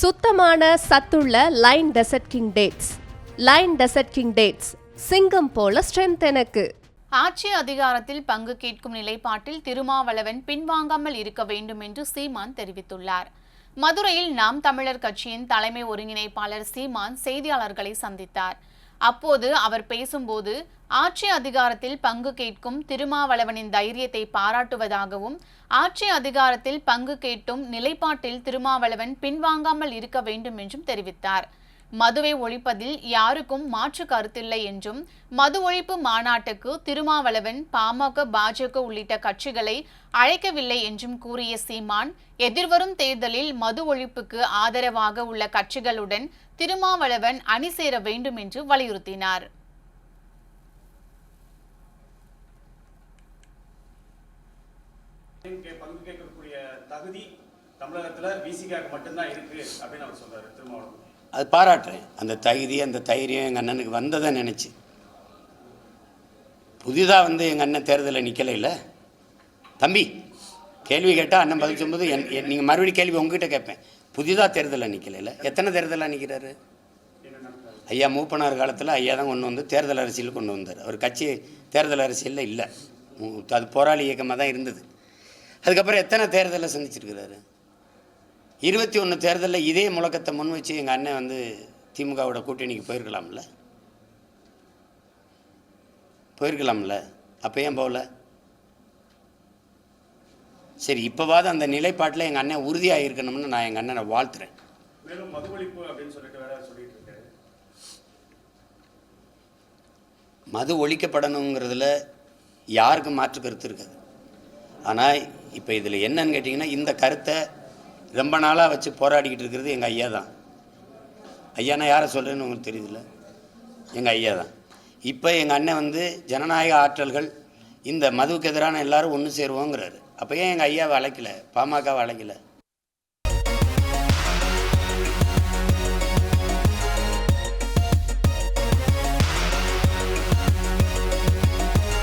சுத்தமான சத்துள்ள line desert king dates. Line desert king dates சிங்கம் போல ஸ்ட்ரென்த் எனக்கு. ஆட்சி அதிகாரத்தில் பங்கு கேட்கும் நிலைப்பாட்டில் திருமாவளவன் பின்வாங்காமல் இருக்க வேண்டும் என்று சீமான் தெரிவித்துள்ளார். மதுரையில் நாம் தமிழர் கட்சியின் தலைமை ஒருங்கிணைப்பாளர் சீமான் செய்தியாளர்களை சந்தித்தார். அப்போது அவர் பேசும்போது ஆட்சி அதிகாரத்தில் பங்கு கேட்கும் திருமாவளவனின் தைரியத்தை பாராட்டுவதாகவும் ஆட்சி அதிகாரத்தில் பங்கு கேட்டும் நிலைப்பாட்டில் திருமாவளவன் பின்வாங்காமல் இருக்க வேண்டும் என்றும் தெரிவித்தார். மதுவை ஒழிப்பதில் யாருக்கும் மாற்று கருத்தில்லை என்றும் மது ஒழிப்பு மாநாட்டுக்கு திருமாவளவன் பாமக பாஜக உள்ளிட்ட கட்சிகளை அழைக்கவில்லை என்றும் கூறிய சீமான் எதிர்வரும் தேர்தலில் மது ஒழிப்புக்கு ஆதரவாக உள்ள கட்சிகளுடன் திருமாவளவன் அணி சேர வேண்டும் என்று வலியுறுத்தினார். பங்கு கேட்கக்கூடிய தகுதி தமிழகத்தில் விசிகாக்கு மட்டும்தான் இருக்கு அப்படின்னு அவர் சொல்றாரு திருமாவளவன். அது பாராட்டுறேன். அந்த தகுதி அந்த தைரியம் எங்கள் அண்ணனுக்கு வந்ததை நினச்சி. புதிதாக வந்து எங்கள் அண்ணன் தேர்தலில் நிற்கலைல்ல தம்பி கேள்வி கேட்டால் அண்ணன் பதில் சொல்லும்போது என் நீங்கள் மறுபடியும் கேள்வி உங்ககிட்ட கேட்பேன். புதிதாக தேர்தலில் நிற்கலைல்ல எத்தனை தேர்தலில் நிற்கிறாரு ஐயா மூப்பனார் காலத்தில் ஐயா தான் கொண்டு வந்து தேர்தல் அரசியல் கொண்டு வந்தார். அவர் கட்சி தேர்தல் அரசியலில் இல்லை. அது போராளி இயக்கமாக தான் இருந்தது. அதுக்கப்புறம் எத்தனை தேர்தலை சந்திச்சிருக்கிறாரு? இருபத்தி ஒன்று தேர்தலில் இதே முழக்கத்தை முன் வச்சு எங்கள் அண்ணன் வந்து திமுகவோட கூட்டணிக்கு போயிருக்கலாம்ல? போயிருக்கலாம்ல? அப்போ ஏன் போகல? சரி இப்போவாது அந்த நிலைப்பாட்டில் எங்கள் அண்ணன் உறுதியாக இருக்கணும்னு நான் எங்கள் அண்ணனை வாழ்த்துறேன். மது ஒழிக்கப்படணுங்கிறதுல யாருக்கும் மாற்று கருத்து இருக்காது? ஆனால் இப்போ இதில் என்னன்னு கேட்டிங்கன்னா இந்த கருத்தை ரொம்ப நாளாக வச்சு போராடிக்கிட்டு இருக்கிறது எங்கள் ஐயா தான். ஐயானா யாரை சொல்கிறேன்னு உங்களுக்கு தெரியுதுல்ல? எங்கள் ஐயா தான். இப்போ எங்கள் அண்ணன் வந்து ஜனநாயக ஆற்றல்கள் இந்த மதுவுக்கு எதிரான எல்லாரும் ஒன்று சேருவோங்கிறாரு. அப்போ ஏன் எங்கள் ஐயாவை அழைக்கல? பாமகவை அழைக்கலை?